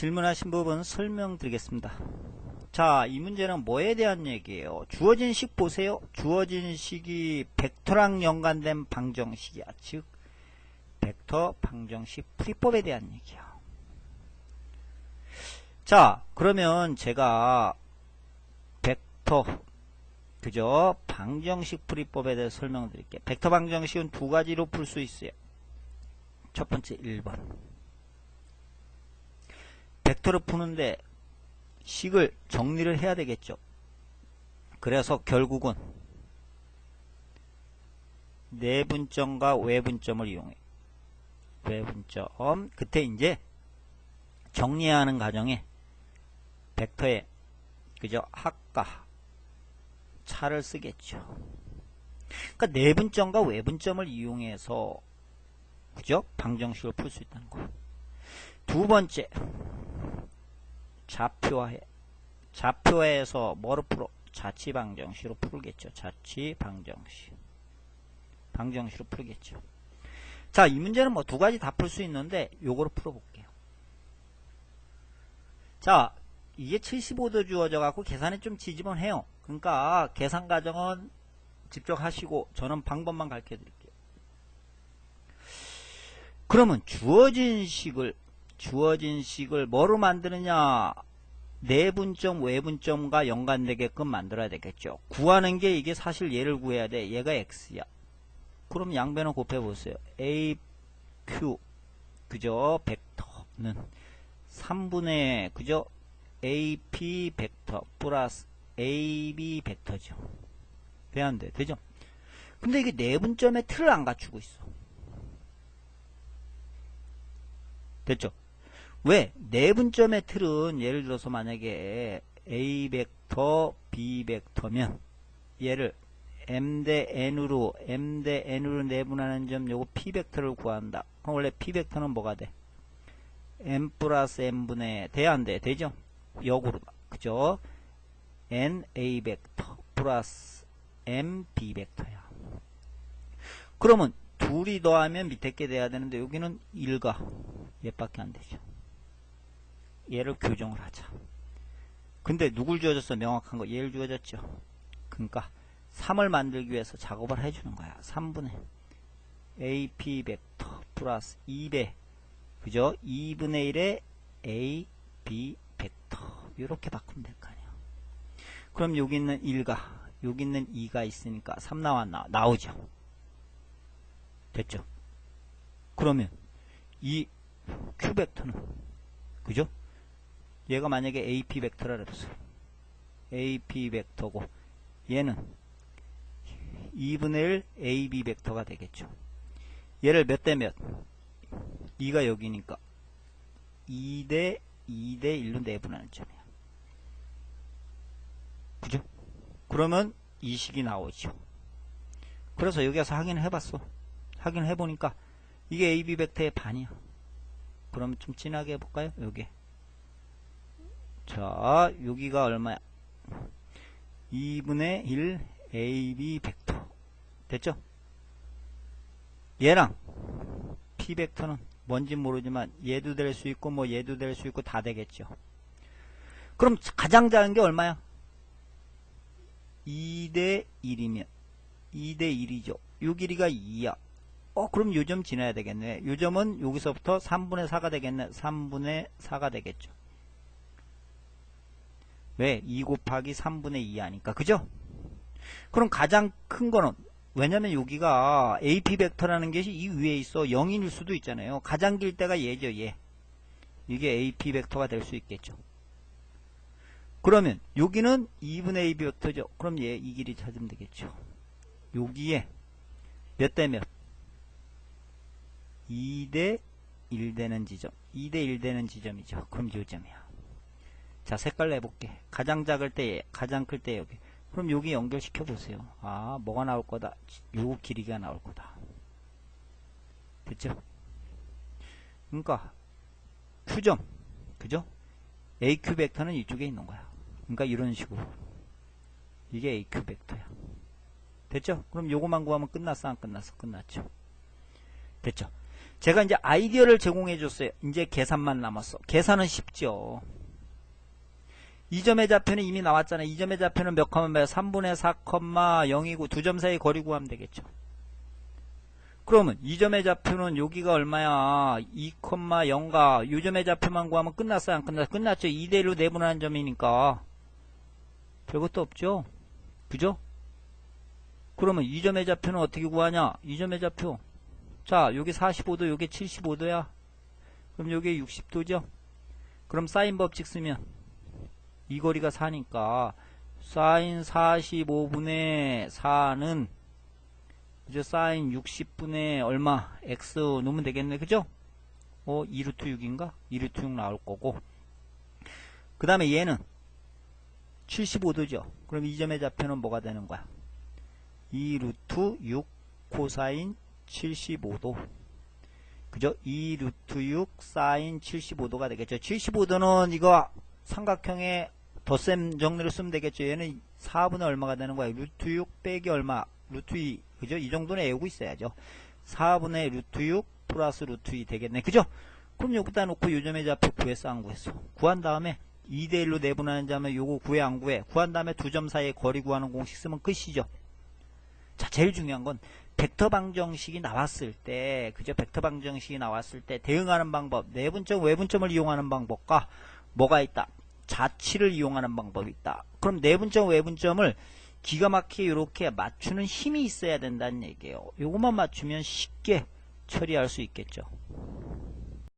질문하신 부분 설명드리겠습니다. 자, 이 문제는 뭐에 대한 얘기예요? 주어진 식 보세요. 주어진 식이 벡터랑 연관된 방정식이야. 즉, 벡터 방정식 풀이법에 대한 얘기야. 자, 그러면 제가 벡터, 그죠? 방정식 풀이법에 대해 서 설명드릴게요. 벡터 방정식은 두 가지로 풀 수 있어요. 첫 번째 1번. 벡터를 푸는데 식을 정리를 해야 되겠죠. 그래서 결국은 내분점과 외분점을 이용해. 외분점. 그때 이제 정리하는 과정에 벡터에 그죠? 합과 차를 쓰겠죠. 그러니까 내분점과 외분점을 이용해서 그죠? 방정식을 풀 수 있다는 거. 두 번째 좌표화해. 좌표화해서 뭐로 풀어? 자치 방정식으로 풀겠죠. 자치 방정식. 방정식으로 풀겠죠. 자, 이 문제는 뭐 두 가지 다 풀 수 있는데 요거로 풀어볼게요. 자, 이게 75도 주어져 갖고 계산이 좀 지지분해요. 그러니까 계산 과정은 직접 하시고 저는 방법만 가르쳐 드릴게요. 그러면 주어진 식을 주어진 식을 뭐로 만드느냐 내분점 외분점과 연관되게끔 만들어야 되겠죠. 구하는 게 이게 사실 얘를 구해야 돼. 얘가 x야. 그럼 양변을 곱해 보세요. a q 그죠? 벡터는 3분의 그죠? ap 벡터 플러스 ab 벡터죠. 돼안 돼? 되죠? 근데 이게 내분점의 틀을 안 갖추고 있어. 됐죠? 왜? 내분점의 틀은 예를 들어서 만약에 A 벡터, B 벡터면 얘를 M 대 N으로 M 대 N으로 내분하는 점 요거 P 벡터를 구한다. 그럼 원래 P 벡터는 뭐가 돼? M 플러스 N분의 돼야 안 돼? 되죠? 역으로 그죠? N A 벡터 플러스 M B 벡터야. 그러면 둘이 더하면 밑에 게 돼야 되는데 여기는 1가 얘밖에 안 되죠. 얘를 교정을 하자. 근데 누굴 주어졌어? 명확한 거. 얘를 주어졌죠. 그러니까 3을 만들기 위해서 작업을 해주는 거야. 3분의 AP 벡터 플러스 2배 그죠? 2분의 1의 AB 벡터 이렇게 바꾸면 될 거 아니에요. 그럼 여기 있는 1가 여기 있는 2가 있으니까 3 나왔나? 나오죠. 됐죠? 그러면 이 Q 벡터는 그죠? 얘가 만약에 AP 벡터라 그랬어요. AP 벡터고 얘는 2분의 1 AB 벡터가 되겠죠. 얘를 몇 대 몇? 2가 여기니까 2대 2대 1로 내분하는 점이야. 그죠? 그러면 이 식이 나오죠. 그래서 여기 가서 확인을 해봤어. 확인을 해보니까 이게 AB 벡터의 반이야. 그럼 좀 진하게 해볼까요? 여기. 자, 여기가 얼마야? 2분의 1 AB 벡터. 됐죠? 얘랑 P 벡터는 뭔지 모르지만 얘도 될 수 있고 뭐 얘도 될 수 있고 다 되겠죠. 그럼 가장 작은 게 얼마야? 2대 1이면 2대 1이죠. 요 길이가 2야. 어 그럼 요점 지나야 되겠네. 요 점은 여기서부터 3분의 4가 되겠네. 3분의 4가 되겠죠. 왜? 2 곱하기 3분의 2 하니까. 그죠? 그럼 가장 큰 거는 왜냐면 여기가 AP 벡터라는 것이 이 위에 있어 0인일 수도 있잖아요. 가장 길 때가 얘죠. 얘. 이게 AP 벡터가 될 수 있겠죠. 그러면 여기는 2분의 A 벡터죠. 그럼 얘 이 길이 찾으면 되겠죠. 여기에 몇 대 몇? 2대 1 되는 지점. 2대 1 되는 지점이죠. 그럼 요점이야. 자, 색깔 내볼게. 가장 작을 때, 가장 클 때 여기. 그럼 여기 연결시켜 보세요. 아, 뭐가 나올 거다? 요 길이가 나올 거다. 됐죠? 그러니까 Q점, 그죠? AQ 벡터는 이쪽에 있는 거야. 그러니까 이런 식으로. 이게 AQ 벡터야. 됐죠? 그럼 요거만 구하면 끝났어? 안 끝났어? 끝났죠. 됐죠? 제가 이제 아이디어를 제공해 줬어요. 이제 계산만 남았어. 계산은 쉽죠. 이 점의 좌표는 이미 나왔잖아요. 이 점의 좌표는 몇 컴마 몇? 3분의 4, 0이고 두점 사이 거리 구하면 되겠죠. 그러면 이 점의 좌표는 여기가 얼마야? 2,0가 이 점의 좌표만 구하면 끝났어요? 안 끝났어요? 끝났죠. 2대1로 내분하는 점이니까 별것도 없죠. 그죠? 그러면 이 점의 좌표는 어떻게 구하냐? 이 점의 좌표 자, 여기 45도, 여기 75도야. 그럼 여기 60도죠? 그럼 사인 법칙 쓰면 이 거리가 4니까 사인 45분의 4는 그죠? 사인 60분의 얼마? x 놓으면 되겠네. 그죠? 어, 2루트 6인가? 2루트 6 나올 거고. 그 다음에 얘는 75도죠. 그럼 이 점의 좌표는 뭐가 되는 거야? 2루트 6 코사인 75도. 그죠? 2루트 6 사인 75도가 되겠죠. 75도는 이거 삼각형의 덧셈 정리로 쓰면 되겠죠. 얘는 4분의 얼마가 되는 거야? 루트 6 빼기 얼마? 루트 2. 그죠? 이 정도는 외우고 있어야죠. 4분의 루트 6 플러스 루트 2 되겠네. 그죠? 그럼 여기다 놓고 요점의 좌표 구했어, 안 구했어? 구한 다음에 2대1로 내분하는 자면 요거 구해, 안 구해? 구한 다음에 두 점 사이에 거리 구하는 공식 쓰면 끝이죠. 자, 제일 중요한 건 벡터 방정식이 나왔을 때, 그죠? 벡터 방정식이 나왔을 때 대응하는 방법, 내분점, 외분점을 이용하는 방법과 뭐가 있다? 자치를 이용하는 방법이 있다. 그럼 내분점, 외분점을 기가 막히게 이렇게 맞추는 힘이 있어야 된다는 얘기예요. 요것만 맞추면 쉽게 처리할 수 있겠죠.